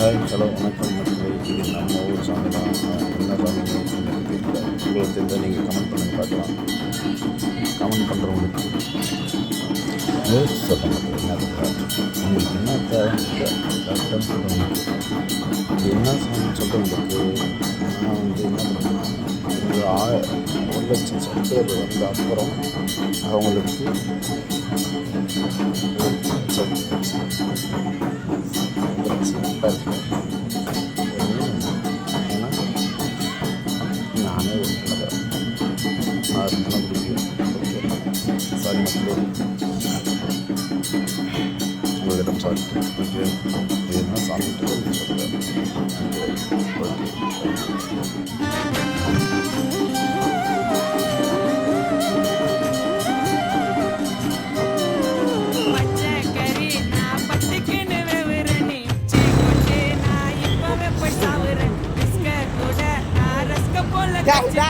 Hi hello வணக்கம். மக்களே இது நம்ம ஊர் சாமி தான். என்ன சாமி உங்களுக்கு தெரிஞ்சால் நீங்கள் கமெண்ட் பண்ணி பார்க்கலாம். கமெண்ட் பண்ணுறவங்களுக்கு சொல்லுங்கள் என்ன உங்களுக்கு என்ன தேவை? சொல்லுங்கள் என்ன சாமி சொல்கிறவங்களுக்கு நான் வந்து என்ன பண்ணுவேன்னா ஒரு ஆ ஒரு லட்சம் சப்ஸ்கிரைபர் வந்த அப்புறம் அவங்களுக்கு ஒரு கிச்சன் சிம்பிளாக இருக்கும் நானே ஒரு ஆறு மணி பிடிக்கும் சாரி உங்களிடம் சாரி ஓகே இது சாமி சொல்லுங்கள் ரஸ்க